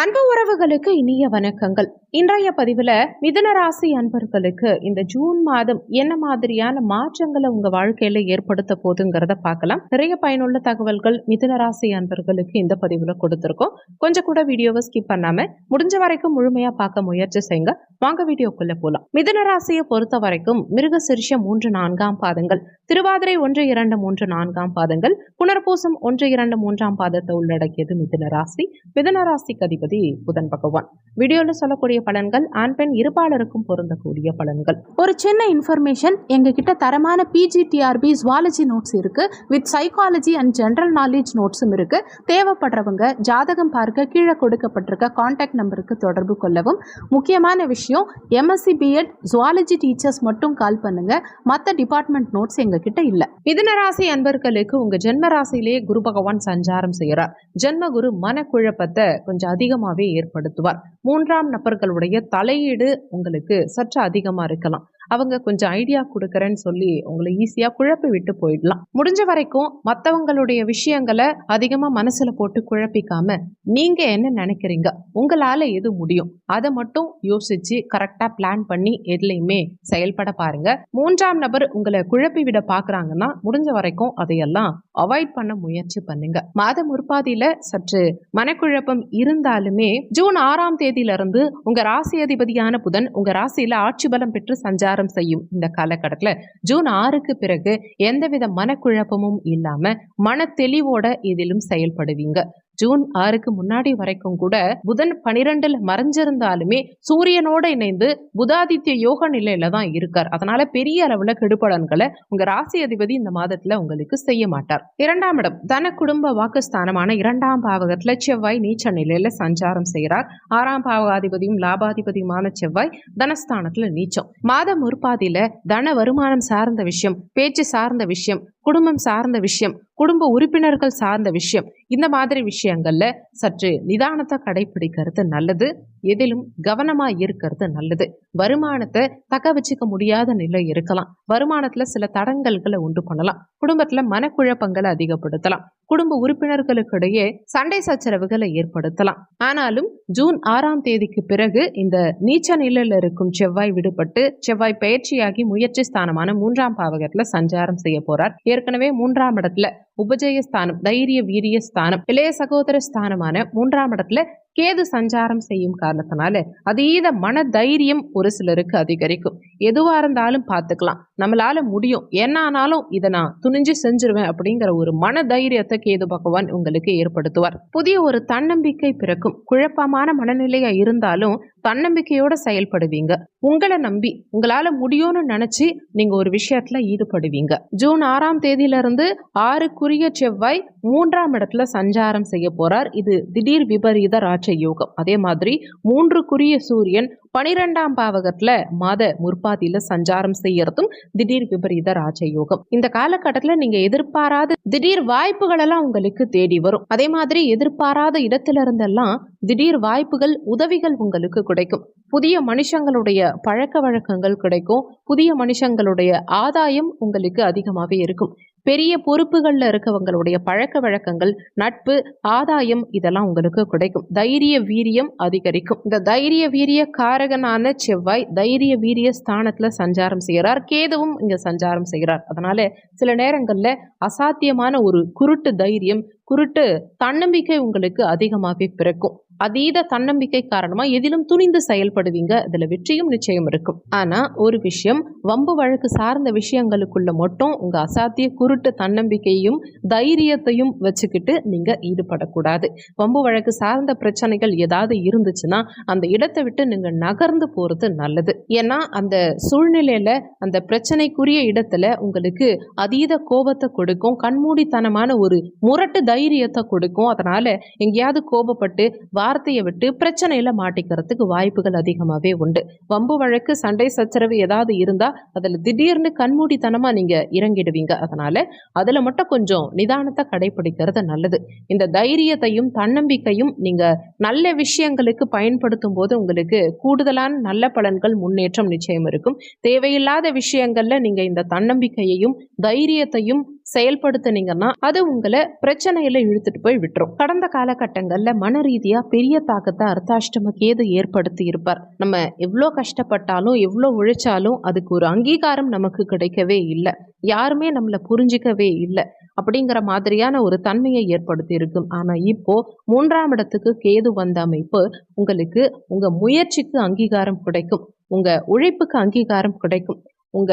அன்பு உறவுகளுக்கு இனிய வணக்கங்கள். இன்றைய பதிவுல மிதுன ராசி அன்பர்களுக்கு இந்த ஜூன் மாதம் என்ன மாதிரியான மாற்றங்களை உங்க வாழ்க்கையில ஏற்படுத்த போதுங்கிறத பார்க்கலாம். நிறைய பயனுள்ள தகவல்கள் மிதுன ராசி அன்பர்களுக்கு இந்த பதிவுல கொடுத்துருக்கோம். கொஞ்சம் கூட வீடியோவை ஸ்கிப் பண்ணாம முடிஞ்ச வரைக்கும் முழுமையா பார்க்க முயற்சி செய்யுங்க. வாங்க வீடியோக்குள்ள போலாம். மிதுன ராசியை பொறுத்த வரைக்கும் மிருக சிறிஷ மூன்று நான்காம் பாதங்கள். திருவாதிரை ஒன்று இரண்டு மூன்று நான்காம் பாதங்கள் புனர்பூசம் ஒன்று இரண்டு மூன்றாம் பாதத்தை உள்ளடக்கியது மிதுன ராசி. மிதுன ராசிக்கு அதிபதி புதன் பகவான். வீடியோல சொல்லக்கூடிய பலன்கள் ஆண் பெண் இருபாலருக்கும் பொருந்தக்கூடிய பலன்கள். ஒரு சின்ன இன்ஃபர்மேஷன் எங்ககிட்ட தரமான பிஜிடிஆர்பி ஜுவாலஜி நோட்ஸ் இருக்கு. With psychology and general knowledge நோட்ஸும் இருக்கு. தேவைப்படுறவங்க ஜாதகம் பார்க்க கீழே கொடுக்கப்பட்டிருக்க காண்டாக்ட் நம்பருக்கு தொடர்பு கொள்ளவும். முக்கியமான விஷயம் எம்எஸ்சி பிஎட் ஜுவாலஜி டீச்சர்ஸ் மட்டும் கால் பண்ணுங்க. மற்ற டிபார்ட்மெண்ட் நோட்ஸ் கிட்ட இல்ல. மிதனராசி அன்பர்களுக்கு உங்க ஜென்ம ராசியிலேயே குரு பகவான் சஞ்சாரம் செய்யறார். ஜென்ம குரு மனக்குழப்பத்தை கொஞ்சம் அதிகமாவே ஏற்படுத்துவார். மூன்றாம் நபர்களுடைய தலையீடு உங்களுக்கு சற்று அதிகமா இருக்கலாம். அவங்க கொஞ்சம் ஐடியா கொடுக்கறேன்னு சொல்லி உங்களை ஈஸியா குழப்பி விட்டு போயிடலாம். முடிஞ்ச வரைக்கும் மற்றவங்களுடைய விஷயங்களை அதிகமா மனசுல போட்டு குழப்பிக்காம நீங்க என்ன நினைக்கிறீங்க? உங்களால எது முடியும்? அதை மட்டும் யோசிச்சு கரெக்டா பிளான் பண்ணி எதுலையுமே செயல்பட பாருங்க. மூன்றாம் நபர் உங்களை குழப்பி விட பாக்குறாங்கன்னா முடிஞ்ச வரைக்கும் அதையெல்லாம் அவாய்ட் பண்ண முயற்சி பண்ணுங்க. மாத முற்பாதியில சற்று மனக்குழப்பம் இருந்தாலுமே ஜூன் ஆறாம் தேதியில இருந்து உங்க ராசி அதிபதியான புதன் உங்க ராசியில ஆட்சி பலம் பெற்று சஞ்சாரம் செய்யும் இந்த காலகட்டத்தில் ஜூன் ஆறுக்கு பிறகு எந்தவித மனக்குழப்பமும் இல்லாம மன தெளிவோட இதிலும் செயல்படுவீங்க. ஜூன் ஆறுக்கு முன்னாடி வரைக்கும் கூட புதன் பனிரெண்டுல மறைஞ்சிருந்தாலுமே சூரியனோட இணைந்து புதாதித்ய யோக நிலையில தான் இருக்கார். அதனால பெரிய அளவுல கெடுபலன்களை உங்க ராசி அதிபதி இந்த மாதத்துல உங்களுக்கு செய்ய மாட்டார். இரண்டாம் இடம் தன குடும்ப வாக்குஸ்தானமான இரண்டாம் பாவகத்துல செவ்வாய் நீச்ச நிலையில சஞ்சாரம் செய்கிறார். ஆறாம் பாவகாதிபதியும் லாபாதிபதியுமான செவ்வாய் தனஸ்தானத்துல நீச்சம். மாதம் முற்பாதியில தன வருமானம் சார்ந்த விஷயம் பேச்சு சார்ந்த விஷயம் குடும்பம் சார்ந்த விஷயம் குடும்ப உறுப்பினர்கள் சார்ந்த விஷயம் இந்த மாதிரி விஷயங்கள்ல சற்று நிதானத்தை கடைபிடிக்கிறது நல்லது. எதிலும் கவனமா இருக்கிறது நல்லது. வருமானத்தை தக்க வச்சுக்க முடியாத நிலை இருக்கலாம். வருமானத்துல சில தடங்கல்களை உண்டு பண்ணலாம். குடும்பத்துல மனக்குழப்பங்களை அதிகப்படுத்தலாம். குடும்ப உறுப்பினர்களுக்கிடையே சண்டை சச்சரவுகளை ஏற்படுத்தலாம். ஆனாலும் ஜூன் ஆறாம் தேதிக்கு பிறகு இந்த நீச்ச நிலையில இருக்கும் செவ்வாய் விடுபட்டு செவ்வாய் பயிற்சியாகி முயற்சி ஸ்தானமான மூன்றாம் பாவகத்துல சஞ்சாரம் செய்ய போறார். ஏற்கனவே மூன்றாம் இடத்துல உபஜய ஸ்தானம் தைரிய வீரிய ஸ்தானம் இளைய சகோதர ஸ்தானமான மூன்றாம் இடத்துல கேது சஞ்சாரம் செய்யும் காரணத்தினால அதீத மன தைரியம் ஒரு சிலருக்கு அதிகரிக்கும். எதுவா இருந்தாலும் பார்த்துக்கலாம். நம்மளால முடியும். என்ன ஆனாலும் இதை நான் துணிஞ்சு செஞ்சிருவேன் அப்படிங்கிற ஒரு மன தைரியத்தை கேது பகவான் உங்களுக்கு ஏற்படுத்துவார். புதிய ஒரு தன்னம்பிக்கை பிறக்கும். குழப்பமான மனநிலையா இருந்தாலும் தன்னம்பிக்கையோட செயல்படுவீங்க. உங்களை நம்பி உங்களால முடியும்னு நினைச்சு நீங்க ஒரு விஷயத்துல ஈடுபடுவீங்க. ஜூன் ஆறாம் தேதியில இருந்து ஆறுக்குரிய செவ்வாய் மூன்றாம் இடத்துல சஞ்சாரம் செய்ய போறார். இது திடீர் விபரீத ராட்ச யோகம். அதே மாதிரி மூன்றுக்குரிய சூரியன் பனிரெண்டாம் பாவகத்துல மாத முற்பாதியில சஞ்சாரம் செய்யறதும் திடீர் விபரீத ராஜ யோகம். இந்த காலகட்டத்துல நீங்க எதிர்பாராத திடீர் வாய்ப்புகள் எல்லாம் உங்களுக்கு தேடி வரும். அதே மாதிரி எதிர்பாராத இடத்துல இருந்தெல்லாம் திடீர் வாய்ப்புகள் உதவிகள் உங்களுக்கு கிடைக்கும். புதிய மனுஷங்களுடைய பழக்க வழக்கங்கள் கிடைக்கும். புதிய மனுஷங்களுடைய ஆதாயம் உங்களுக்கு அதிகமாகவே இருக்கும். பெரிய பொறுப்புகளில் இருக்கவங்களுடைய பழக்க வழக்கங்கள் நட்பு ஆதாயம் இதெல்லாம் உங்களுக்கு கிடைக்கும். தைரிய வீரியம் அதிகரிக்கும். இந்த தைரிய வீரிய காரகனான செவ்வாய் தைரிய வீரிய ஸ்தானத்துல சஞ்சாரம் செய்கிறார். கேதுவும் இங்க சஞ்சாரம் செய்கிறார். அதனால சில நேரங்களில் அசாத்தியமான ஒரு குருட்டு தைரியம் குருட்டு தன்னம்பிக்கை உங்களுக்கு அதிகமாகவே பிறக்கும். அதீத தன்னம்பிக்கை காரணமா எதிலும் துணிந்து செயல்படுவீங்க. அதுல வெற்றியும் நிச்சயம் இருக்கும். ஆனா ஒரு விஷயம் வம்பு வழக்கு சார்ந்த விஷயங்களுக்குள்ள மட்டும் உங்க அசாத்திய குருட்டு தன்னம்பிக்கையும் தைரியத்தையும் வச்சுக்கிட்டு நீங்க ஈடுபடக்கூடாது. வம்பு வழக்கு சார்ந்த பிரச்சனைகள் ஏதாவது இருந்துச்சுன்னா அந்த இடத்தை விட்டு நீங்க நகர்ந்து போறது நல்லது. ஏன்னா அந்த சூழ்நிலையில அந்த பிரச்சனைக்குரிய இடத்துல உங்களுக்கு அதீத கோபத்தை கொடுக்கும் கண்மூடித்தனமான ஒரு முரட்டு தைரியத்தை கொடுக்கும். அதனால எங்கேயாவது கோபப்பட்டு வார்த்தையை விட்டு பிரச்சனையில மாட்டிக்கிறதுக்கு வாய்ப்புகள் அதிகமாகவே உண்டு. வம்பு வழக்கு சண்டை சச்சரவு ஏதாவது இருந்தா அதுல திடீர்னு கண்மூடித்தனமா நீங்க இறங்கிடுவீங்க. அதனால அதுல மட்டும் கொஞ்சம் நிதானத்தை கடைபிடிக்கிறது நல்லது. இந்த தைரியத்தையும் தன்னம்பிக்கையும் நீங்க நல்ல விஷயங்களுக்கு பயன்படுத்தும் போது உங்களுக்கு கூடுதலான நல்ல பலன்கள் முன்னேற்றம் நிச்சயம் இருக்கும். தேவையில்லாத விஷயங்கள்ல நீங்க இந்த தன்னம்பிக்கையையும் தைரியத்தையும் செயல்படுத்துனீங்கன்னா அது உங்களை பிரச்சனையில இழுத்துட்டு போய் விட்டுரும். கடந்த காலகட்டங்கள்ல மன ரீதியா பெரிய தாக்கத்தை அர்த்தாஷ்டம கேது ஏற்படுத்தி இருப்பார் நம்ம எவ்வளோ கஷ்டப்பட்டாலும் எவ்வளோ உழைச்சாலும் அதுக்கு ஒரு அங்கீகாரம் நமக்கு கிடைக்கவே இல்லை. யாருமே நம்மளை புரிஞ்சிக்கவே இல்லை. அப்படிங்கிற மாதிரியான ஒரு தன்மையை ஏற்படுத்தி இருக்கும் ஆனால் இப்போ மூன்றாம் இடத்துக்கு கேது வந்த அமைப்பு உங்களுக்கு உங்கள் முயற்சிக்கு அங்கீகாரம் கிடைக்கும். உங்கள் உழைப்புக்கு அங்கீகாரம் கிடைக்கும். உங்க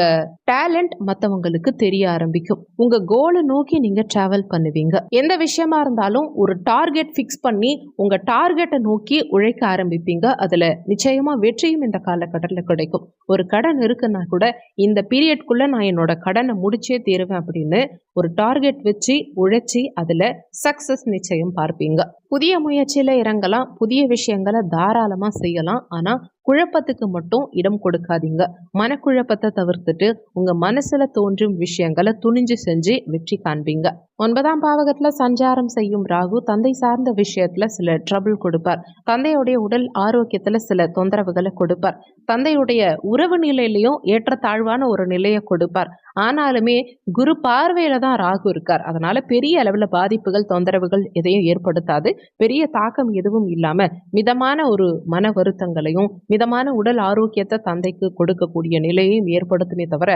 டேலண்ட் மற்றவங்களுக்கு தெரிய ஆரம்பிக்கும். உங்க கோலை நோக்கி நீங்க டிராவல் பண்ணுவீங்க. எந்த விஷயமா இருந்தாலும் ஒரு டார்கெட் ஃபிக்ஸ் பண்ணி உங்க டார்கெட்டை நோக்கி உழைக்க ஆரம்பிப்பீங்க. அதுல நிச்சயமா வெற்றியும் இந்த காலகட்டத்தில் கிடைக்கும். ஒரு கடன் இருக்குன்னா கூட இந்த பீரியட்குள்ள நான் என்னோட கடனை முடிச்சே தீருவேன் அப்படின்னு ஒரு டார்கெட் வச்சு உழைச்சி அதுல சக்சஸ் நிச்சயம் பார்ப்பீங்க. புதிய முயற்சியில இறங்கலாம். புதிய விஷயங்களை தாராளமா செய்யலாம். ஆனா குழப்பத்துக்கு மட்டும் இடம் கொடுக்காதீங்க. மனக்குழப்பத்தை தவிர்த்துட்டு உங்க மனசுல தோன்றும் விஷயங்களை துணிஞ்சு செஞ்சு வெற்றி காண்பீங்க. ஒன்பதாம் பாவகத்துல சஞ்சாரம் செய்யும் ராகு தந்தை சார்ந்த விஷயத்துல சில ட்ரபிள் கொடுப்பார். தந்தையுடைய உடல் ஆரோக்கியத்துல சில தொந்தரவுகளை கொடுப்பார். தந்தையுடைய உறவு நிலையிலையும் ஏற்றத்தாழ்வான ஒரு நிலையை கொடுப்பார். ஆனாலுமே குரு பார்வையில தான் ராகு இருக்கார். அதனால பெரிய அளவுல பாதிப்புகள் தொந்தரவுகள் எதையும் ஏற்படுத்தாது. பெரிய தாக்கம் எதுவும் இல்லாம மிதமான ஒரு மன வருத்தங்களையும் மிதமான உடல் ஆரோக்கியத்தை தந்தைக்கு கொடுக்கக்கூடிய நிலையையும் ஏற்படுத்துமே தவிர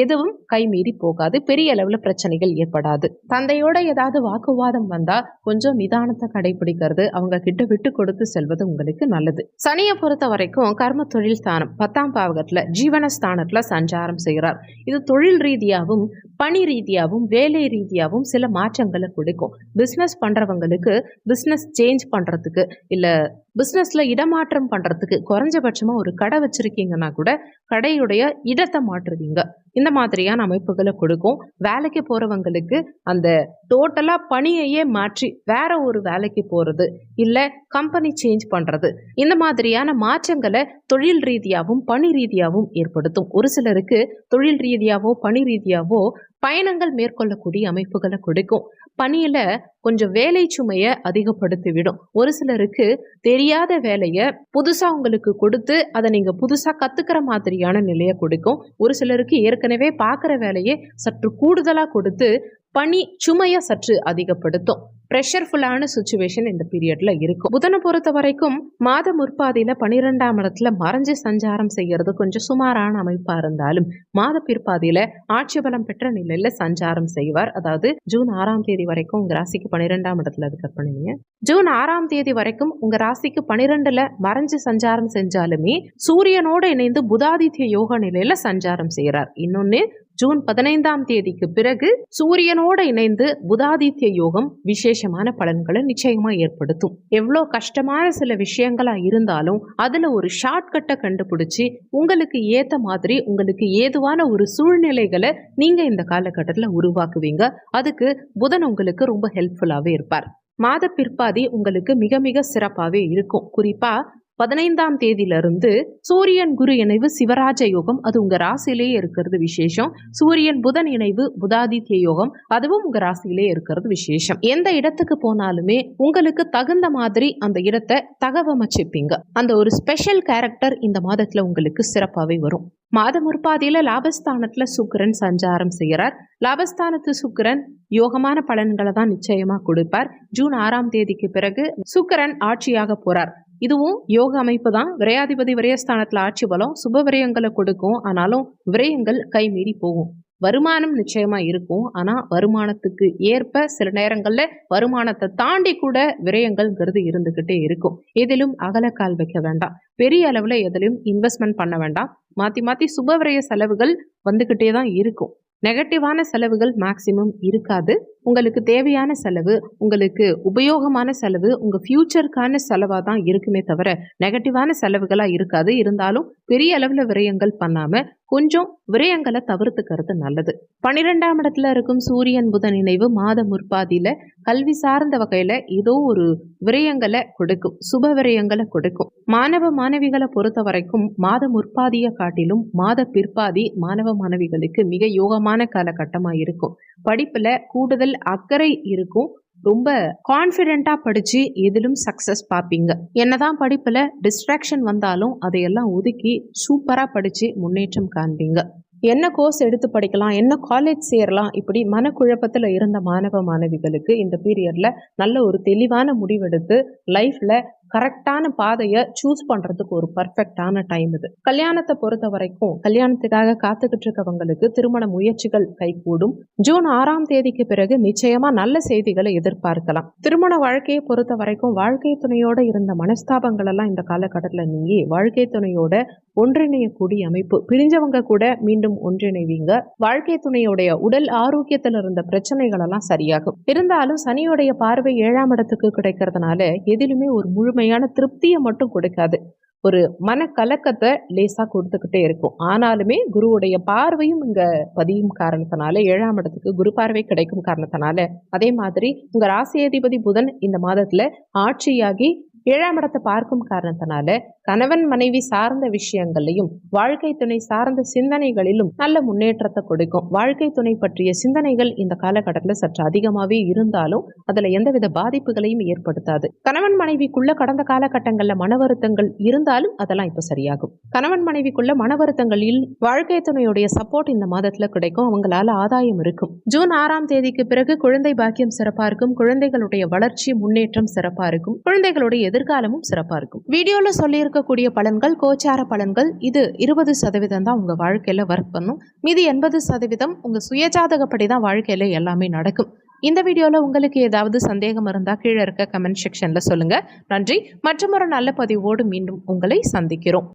எதுவும் கைமீறி போகாது. பெரிய அளவில் பிரச்சனைகள் ஏற்படாது. தந்தையோட ஏதாவது வாக்குவாதம் வந்தா கொஞ்சம் நிதானத்தை கடைபிடிக்கிறது அவங்க கிட்ட விட்டு கொடுத்து செல்வது உங்களுக்கு நல்லது. சனியை பொறுத்த வரைக்கும் கர்ம தொழில் ஸ்தானம் பத்தாம் பாவகத்துல ஜீவன ஸ்தானத்துல சஞ்சாரம் செய்கிறார் இது தொழில் ரீதியாகவும் பணி ரீதியாகவும் வேலை ரீதியாகவும் சில மாற்றங்களை கொடுக்கும். பிஸ்னஸ் பண்றவங்களுக்கு பிஸ்னஸ் சேஞ்ச் பண்றதுக்கு இல்லை பிஸ்னஸில் இடமாற்றம் பண்ணுறதுக்கு குறைஞ்சபட்சமாக ஒரு கடை வச்சுருக்கீங்கன்னா கூட கடையுடைய இடத்தை மாற்றுவீங்க. இந்த மாதிரியான அமைப்புகளை கொடுக்கும். வேலைக்கு போகிறவங்களுக்கு அந்த டோட்டலாக பணியையே மாற்றி வேற ஒரு வேலைக்கு போகிறது இல்லை கம்பெனி சேஞ்ச் பண்ணுறது இந்த மாதிரியான மாற்றங்களை தொழில் ரீதியாகவும் பணி ரீதியாகவும் ஏற்படுத்தும். ஒரு சிலருக்கு தொழில் ரீதியாகவோ பணி ரீதியாகவோ பயணங்கள் மேற்கொள்ளக்கூடிய அமைப்புகளை கொடுக்கும். பணியில கொஞ்சம் வேலை சுமையை அதிகப்படுத்தி விடும் ஒரு சிலருக்கு தெரியாத வேலையை புதுசா உங்களுக்கு கொடுத்து அதை நீங்க புதுசா கத்துக்கிற மாதிரியான நிலையை கொடுக்கும். ஒரு சிலருக்கு ஏற்கனவே பார்க்குற வேலையை சற்று கூடுதலா கொடுத்து பனி சுமையை சற்று அதிகப்படுத்தும். ப்ரெஷர்ஃபுல்லான சுச்சுவேஷன் இந்த பீரியட்ல இருக்கும். புதனை பொறுத்த வரைக்கும் மாத முற்பாதியில பனிரெண்டாம் இடத்துல மறைஞ்சு சஞ்சாரம் செய்யறது கொஞ்சம் சுமாரான அமைப்பா இருந்தாலும் மாத பிற்பாதியில ஆட்சி பலம் பெற்ற நிலையில சஞ்சாரம் செய்வார். அதாவது ஜூன் ஆறாம் தேதி வரைக்கும் உங்க ராசிக்கு பன்னிரெண்டாம் இடத்துல அது கட் பண்ணுவீங்க ஜூன் ஆறாம் தேதி வரைக்கும் உங்க ராசிக்கு பனிரெண்டுல மறைஞ்சு சஞ்சாரம் செஞ்சாலுமே சூரியனோட இணைந்து புதாதித்ய யோக நிலையில சஞ்சாரம் செய்கிறார் இன்னொன்னு ஜூன் பதினைந்தாம் தேதிக்கு பிறகு சூரியனோட இணைந்து புதாதித்ய யோகம் விசேஷமான பலன்களை நிச்சயமா ஏற்படுத்தும். எவ்வளோ கஷ்டமான சில விஷயங்களா இருந்தாலும் அதுல ஒரு ஷார்ட்கட்டை கண்டுபிடிச்சி உங்களுக்கு ஏத்த மாதிரி உங்களுக்கு ஏதுவான ஒரு சூழ்நிலைகளை நீங்க இந்த காலகட்டத்தில் உருவாக்குவீங்க. அதுக்கு புதன் உங்களுக்கு ரொம்ப ஹெல்ப்ஃபுல்லாகவே இருப்பார். மாத பிற்பாதி உங்களுக்கு மிக மிக சிறப்பாகவே இருக்கும். குறிப்பா பதினைந்தாம் தேதியிலிருந்து சூரியன் குரு இணைவு சிவராஜ யோகம் அது உங்க ராசியிலேயே இருக்கிறது விசேஷம். சூரியன் புதன் இணைவு புதாதித்ய யோகம் அதுவும் உங்க ராசியிலே இருக்கிறது விசேஷம். எந்த இடத்துக்கு போனாலுமே உங்களுக்கு தகுந்த மாதிரி அந்த இடத்தை தகவமைச்சுப்பீங்க. அந்த ஒரு ஸ்பெஷல் கேரக்டர் இந்த மாதத்துல உங்களுக்கு சிறப்பாகவே வரும். மாதம் முற்பாதியில லாபஸ்தானத்துல சுக்கிரன் சஞ்சாரம் செய்கிறார் லாபஸ்தானத்து சுக்கிரன் யோகமான பலன்களை தான் நிச்சயமா கொடுப்பார். ஜூன் ஆறாம் தேதிக்கு பிறகு சுக்கரன் ஆட்சியாக போறார். இதுவும் யோக அமைப்பு தான். விரையாதிபதி விரயஸ்தானத்தில் ஆட்சி பலம் சுப விரயங்களை கொடுக்கும். ஆனாலும் விரயங்கள் கைமீறி போகும். வருமானம் நிச்சயமா இருக்கும். ஆனா வருமானத்துக்கு ஏற்ப சில நேரங்கள்ல வருமானத்தை தாண்டி கூட விரயங்கள்ங்கிறது இருந்துகிட்டே இருக்கும். எதிலும் அகலக்கால் வைக்க வேண்டாம். பெரிய அளவுல எதிலும் இன்வெஸ்ட்மெண்ட் பண்ண வேண்டாம். மாத்தி மாத்தி சுப விரய செலவுகள் வந்துகிட்டே தான் இருக்கும். நெகட்டிவான செலவுகள் மேக்சிமம் இருக்காது. உங்களுக்கு தேவையான செலவு உங்களுக்கு உபயோகமான செலவு உங்கள் ஃப்யூச்சருக்கான செலவாக தான் இருக்குமே தவிர நெகட்டிவான செலவுகளாக இருக்காது. இருந்தாலும் பெரிய அளவில் விரயங்கள் பண்ணாமல் கொஞ்சம் விரயங்களை தவிர்த்துக்கிறது நல்லது. பன்னிரெண்டாம் இடத்துல இருக்கும் சூரியன் புதன் நினைவு மாத முற்பாதியில் கல்வி சார்ந்த வகையில் ஏதோ ஒரு விரயங்களை கொடுக்கும் சுப விரயங்களை கொடுக்கும். மாணவ மாணவிகளை பொறுத்த வரைக்கும் மாத முற்பாதியை காட்டிலும் மாத பிற்பாதி மாணவ மாணவிகளுக்கு மிக யோகமான காலகட்டமாக இருக்கும். படிப்பில் கூடுதல் அக்கறை இருக்கும். ரொம்ப கான்ஃபிடென்ட்டாக படித்து எதிலும் சக்ஸஸ் பார்ப்பீங்க என்னதான் படிப்பில் டிஸ்ட்ராக்ஷன் வந்தாலும் அதையெல்லாம் ஒதுக்கி சூப்பராக படித்து முன்னேற்றம் காண்பீங்க. என்ன கோர்ஸ் எடுத்து படிக்கலாம் என்ன காலேஜ் சேரலாம் இப்படி மனக்குழப்பத்தில் இருந்த மாணவ மாணவிகளுக்கு இந்த பீரியடில் நல்ல ஒரு தெளிவான முடிவெடுத்து லைஃப்பில் கரெக்டான பாதையை சூஸ் பண்றதுக்கு ஒரு பர்ஃபெக்டான டைம் இது. கல்யாணத்தை பொறுத்த வரைக்கும் கல்யாணத்துக்காக காத்துக்கிட்டு இருக்கவங்களுக்கு திருமண முயற்சிகள் கைகூடும். ஜூன் ஆறாம் தேதிக்கு பிறகு நிச்சயமா நல்ல செய்திகளை எதிர்பார்க்கலாம். திருமண வாழ்க்கையை பொறுத்த வரைக்கும் வாழ்க்கை துணையோட இருந்த மனஸ்தாபங்கள் எல்லாம் இந்த காலகட்டத்தில் நீங்கி வாழ்க்கை துணையோட ஒன்றிணையக்கூடிய அமைப்பு. பிரிஞ்சவங்க கூட மீண்டும் ஒன்றிணைவீங்க. வாழ்க்கை துணையுடைய உடல் ஆரோக்கியத்தில் இருந்த பிரச்சனைகள் எல்லாம் சரியாகும். இருந்தாலும் சனியுடைய பார்வை ஏழாம் இடத்துக்கு கிடைக்கிறதுனால எதிலுமே ஒரு முழு முழுமையான திருப்தியை மட்டும் கொடுக்காது. ஒரு மன கலக்கத்தை லேசா கொடுத்துக்கிட்டே இருக்கும். ஆனாலுமே குருவுடைய பார்வையும் இங்க பதியும் காரணத்தினால ஏழாம் இடத்துக்கு குரு பார்வை கிடைக்கும் காரணத்தினால அதே மாதிரி உங்க ராசியாதிபதி புதன் இந்த மாதத்துல ஆட்சியாகி ஏழாம் இடத்தை பார்க்கும் காரணத்தினால கணவன் மனைவி சார்ந்த விஷயங்கள்லையும் வாழ்க்கை துணை சார்ந்த சிந்தனைகளிலும் நல்ல முன்னேற்றத்தை கொடுக்கும். வாழ்க்கை துணை பற்றிய சிந்தனைகள் இந்த காலகட்டத்தில் சற்று அதிகமாகவே இருந்தாலும் அதுல எந்தவித பாதிப்புகளையும் ஏற்படுத்தாது. கணவன் மனைவிக்குள்ள கடந்த காலகட்டங்களில் மன வருத்தங்கள் இருந்தாலும் அதெல்லாம் இப்போ சரியாகும். கணவன் மனைவிக்குள்ள மன வருத்தங்களில் வாழ்க்கை துணையுடைய சப்போர்ட் இந்த மாதத்துல கிடைக்கும். அவங்களால ஆதாயம் இருக்கும். ஜூன் ஆறாம் தேதிக்கு பிறகு குழந்தை பாக்கியம் சிறப்பா இருக்கும். குழந்தைகளுடைய வளர்ச்சி முன்னேற்றம் சிறப்பா இருக்கும். குழந்தைகளுடைய எதிர்காலமும் சிறப்பா இருக்கும். வீடியோல சொல்லி இருக்கக்கூடிய பலன்கள் கோச்சார பலன்கள் இது இருபது சதவீதம் தான் உங்க வாழ்க்கையில ஒர்க் பண்ணும். மீதி எண்பது சதவீதம் உங்க சுயஜாதகப்படி தான் வாழ்க்கையில எல்லாமே நடக்கும். இந்த வீடியோவில் உங்களுக்கு ஏதாவது சந்தேகம் இருந்தால் கீழே இருக்க கமெண்ட் செக்ஷனில் சொல்லுங்கள் நன்றி. மற்றும் ஒரு நல்ல பதிவோடு மீண்டும் உங்களை சந்திக்கிறோம்.